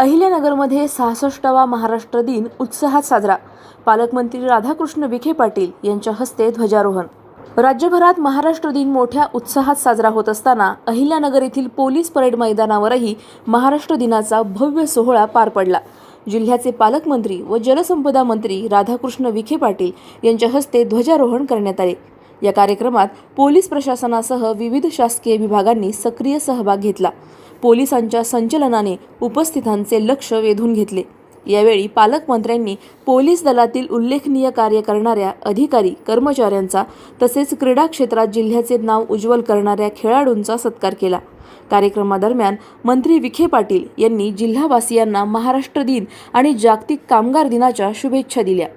अहिल्यानगरमध्ये सहासष्टावा महाराष्ट्र दिन उत्साहात साजरा. पालकमंत्री राधाकृष्ण विखे पाटील यांच्या हस्ते ध्वजारोहण. राज्यभरात महाराष्ट्र दिन मोठ्या उत्साहात साजरा होत असताना अहिल्यानगर येथील पोलीस परेड मैदानावरही महाराष्ट्र दिनाचा भव्य सोहळा पार पडला. जिल्ह्याचे पालकमंत्री व जलसंपदा मंत्री राधाकृष्ण विखे पाटील यांच्या हस्ते ध्वजारोहण करण्यात आले. या कार्यक्रमात पोलीस प्रशासनासह विविध शासकीय विभागांनी सक्रिय सहभाग घेतला. पोलिसांच्या संचलनाने उपस्थितांचे लक्ष वेधून घेतले. यावेळी पालकमंत्र्यांनी पोलीस दलातील उल्लेखनीय कार्य करणाऱ्या अधिकारी कर्मचाऱ्यांचा तसेच क्रीडा क्षेत्रात जिल्ह्याचे नाव उज्ज्वल करणाऱ्या खेळाडूंचा सत्कार केला. कार्यक्रमादरम्यान मंत्री विखे पाटील यांनी जिल्हावासियांना महाराष्ट्र दिन आणि जागतिक कामगार दिनाच्या शुभेच्छा दिल्या.